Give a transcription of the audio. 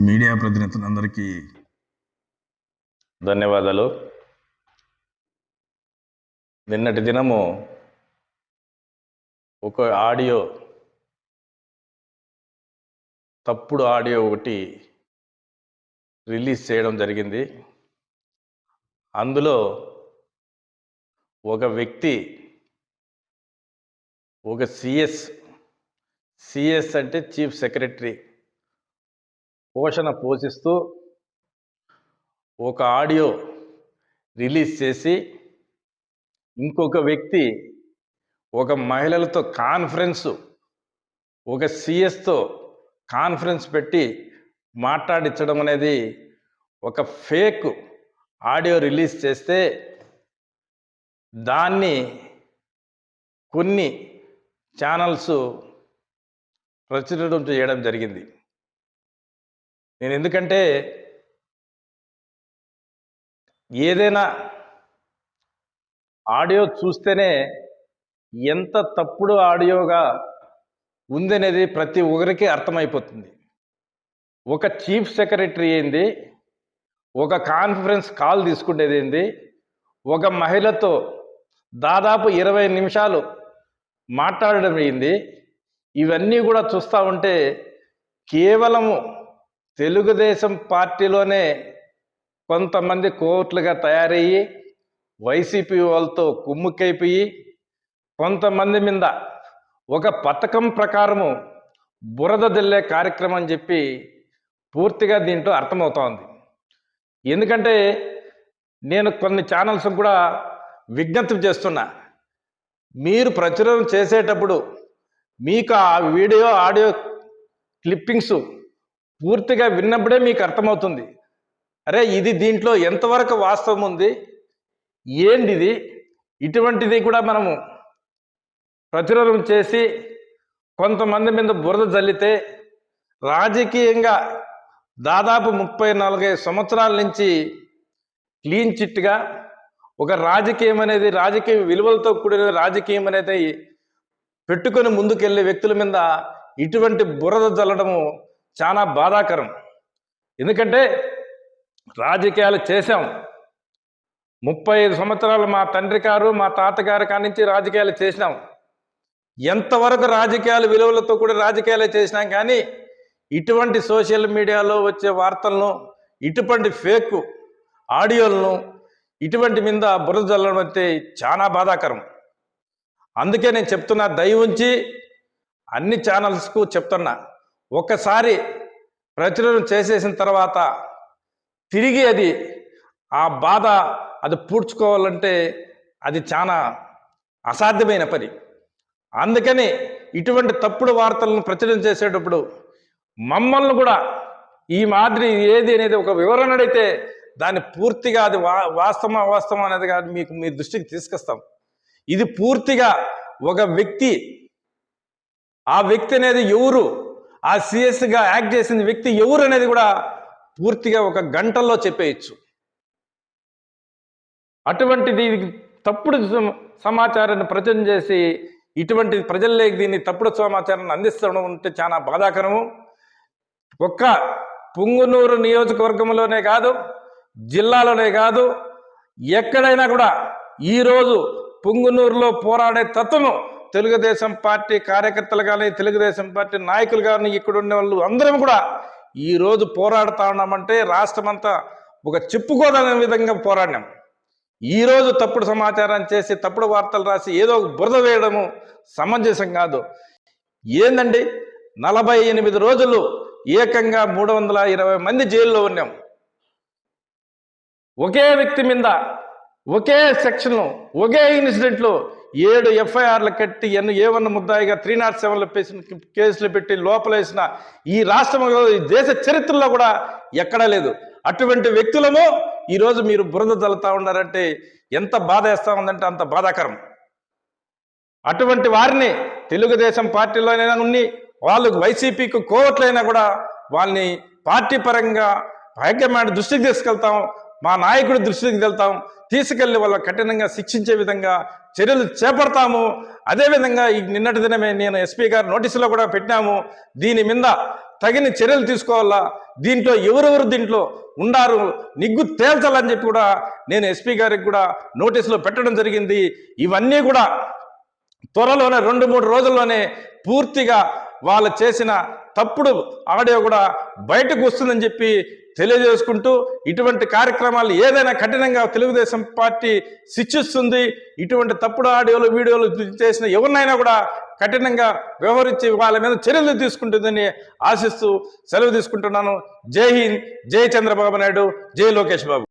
Media ప్రతినిధులందరికీ ధన్యవాదాలు. నిన్నటి దినము ఒక ఆడియో తప్పుడు ఆడియో ఒకటి రిలీజ్ చేయడం జరిగింది. అందులో ఒక వ్యక్తి ఒక సిఎస్ సిఎస్ అంటే చీఫ్ సెక్రటరీ పోషణ పోషిస్తూ ఒక ఆడియో రిలీజ్ చేసి ఇంకొక వ్యక్తి ఒక మహిళలతో కాన్ఫరెన్స్ ఒక సిఎస్తో కాన్ఫరెన్స్ పెట్టి మాట్లాడించడం అనేది ఒక ఫేక్ ఆడియో రిలీజ్ చేస్తే దాన్ని కొన్ని ఛానల్స్ ప్రచురం చేయడం జరిగింది. నేను ఎందుకంటే ఏదైనా ఆడియో చూస్తేనే ఎంత తప్పుడు ఆడియోగా ఉందనేది ప్రతి ఒక్కరికి అర్థమైపోతుంది. ఒక చీఫ్ సెక్రటరీ ఏంది? ఒక కాన్ఫరెన్స్ కాల్ తీసుకునేది ఏంది? ఒక మహిళతో దాదాపు ఇరవై నిమిషాలు మాట్లాడడం ఏంది? ఇవన్నీ కూడా చూస్తూ ఉంటే కేవలము తెలుగుదేశం పార్టీలోనే కొంతమంది కోట్లుగా తయారయ్యి వైసీపీ వాళ్ళతో కుమ్ముకైపోయి కొంతమంది మీద ఒక పథకం ప్రకారము బురద దిల్లే కార్యక్రమం అని చెప్పి పూర్తిగా దీంట్లో అర్థమవుతోంది. ఎందుకంటే నేను కొన్ని ఛానల్స్ కూడా విజ్ఞప్తి చేస్తున్నా. మీరు ప్రచురణ చేసేటప్పుడు మీకు ఆ వీడియో ఆడియో క్లిప్పింగ్స్ పూర్తిగా విన్నప్పుడే మీకు అర్థమవుతుంది. అరే ఇది దీంట్లో ఎంతవరకు వాస్తవం ఉంది? ఏంటిది? ఇటువంటిది కూడా మనము ప్రచురం చేసి కొంతమంది మీద బురద జల్లితే రాజకీయంగా దాదాపు ముప్పై నాలుగైదు సంవత్సరాల నుంచి క్లీన్ చిట్గా ఒక రాజకీయం అనేది రాజకీయ విలువలతో కూడిన రాజకీయం అనేది పెట్టుకొని ముందుకెళ్ళే వ్యక్తుల మీద ఇటువంటి బురద జల్లడము చాలా బాధాకరం. ఎందుకంటే రాజకీయాలు చేశాం. ముప్పై ఐదు సంవత్సరాలు మా తండ్రి గారు మా తాతగారు కాడి నుంచి రాజకీయాలు చేసినాం. ఎంతవరకు రాజకీయాలు విలువలతో కూడా రాజకీయాలు చేసినాం కానీ ఇటువంటి సోషల్ మీడియాలో వచ్చే వార్తలను ఇటువంటి ఫేక్ ఆడియోలను ఇటువంటి మీద బురద జల్లడం అంటే చాలా బాధాకరం. అందుకే నేను చెప్తున్నా దయ ఉంచి అన్ని ఛానల్స్కు చెప్తున్నా. ఒక్కసారి ప్రచురణ చేసేసిన తర్వాత తిరిగి అది ఆ బాధ అది పూడ్చుకోవాలంటే అది చాలా అసాధ్యమైన పని. అందుకని ఇటువంటి తప్పుడు వార్తలను ప్రచురణ చేసేటప్పుడు మమ్మల్ని కూడా ఈ మాదిరి ఏది అనేది ఒక వివరణ అడిగితే దాన్ని పూర్తిగా అది వా వాస్తవం అవాస్తవం అనేది కాదు మీకు మీ దృష్టికి తీసుకొస్తాం. ఇది పూర్తిగా ఒక వ్యక్తి ఆ వ్యక్తి అనేది ఎవరు ఆ సిఎస్గా యాక్ట్ చేసిన వ్యక్తి ఎవరు అనేది కూడా పూర్తిగా ఒక గంటల్లో చెప్పేయచ్చు. అటువంటిది తప్పుడు సమాచారాన్ని ప్రచురణ చేసి ఇటువంటి ప్రజల్లోకి దీన్ని తప్పుడు సమాచారాన్ని అందిస్తడం ఉంటే చాలా బాధాకరము. ఒక్క పుంగునూరు నియోజకవర్గంలోనే కాదు జిల్లాలోనే కాదు ఎక్కడైనా కూడా ఈరోజు పుంగునూరులో పోరాడే తత్వము తెలుగుదేశం పార్టీ కార్యకర్తలు కానీ తెలుగుదేశం పార్టీ నాయకులు కానీ ఇక్కడ ఉండే వాళ్ళు అందరం కూడా ఈరోజు పోరాడుతా ఉన్నామంటే రాష్ట్రమంతా ఒక చెప్పుకోదనే విధంగా పోరాడినాం. ఈరోజు తప్పుడు సమాచారం చేసి తప్పుడు వార్తలు రాసి ఏదో ఒక బురద వేయడము సమంజసం కాదు. ఏందండి? నలభై ఎనిమిది రోజులు ఏకంగా మూడు వందల ఇరవై మంది జైల్లో ఉన్నాం. ఒకే వ్యక్తి మీద ఒకే సెక్షన్ ఒకే ఇన్సిడెంట్లు ఏడు ఎఫ్ఐఆర్లు కట్టి ఎన్ని ఏవన్న ముద్దాయిగా త్రీ నాట్ సెవెన్లో పేసిన కేసులు పెట్టి లోపలేసిన ఈ రాష్ట్రంలో ఈ దేశ చరిత్రలో కూడా ఎక్కడా లేదు. అటువంటి వ్యక్తులము ఈరోజు మీరు బురద జల్లుతా ఉన్నారంటే ఎంత బాధ వేస్తా ఉందంటే అంత బాధాకరం. అటువంటి వారిని తెలుగుదేశం పార్టీలోనైనా ఉన్ని వాళ్ళు వైసీపీకి కోవట్లైనా కూడా వాళ్ళని పార్టీ పరంగా హైకమాండ్ దృష్టికి తీసుకెళ్తాం. మా నాయకుడి దృష్టికి వెళ్తాం. తీసుకెళ్ళి వాళ్ళ కఠినంగా శిక్షించే విధంగా చర్యలు చేపడతాము. అదేవిధంగా ఈ నిన్నటి దినమే నేను ఎస్పీ గారు నోటీసులో కూడా పెట్టినాము. దీని మీద తగిన చర్యలు తీసుకోవాలా? దీంట్లో ఎవరెవరు దీంట్లో ఉండారు? నిగ్గు తేల్చాలని చెప్పి కూడా నేను ఎస్పీ గారికి కూడా నోటీసులో పెట్టడం జరిగింది. ఇవన్నీ కూడా త్వరలోనే రెండు మూడు రోజుల్లోనే పూర్తిగా వాళ్ళు చేసిన తప్పుడు ఆడియో కూడా బయటకు వస్తుందని చెప్పి తెలియజేసుకుంటూ ఇటువంటి కార్యక్రమాలు ఏదైనా కఠినంగా తెలుగుదేశం పార్టీ శిక్షిస్తుంది ఇటువంటి తప్పుడు ఆడియోలు వీడియోలు చేసిన ఎవరినైనా కూడా కఠినంగా వ్యవహరించి వాళ్ళ మీద చర్యలు తీసుకుంటుందని ఆశిస్తూ సెలవు తీసుకుంటున్నాను. జై హింద్ జై చంద్రబాబు నాయుడు జై లోకేష్ బాబు.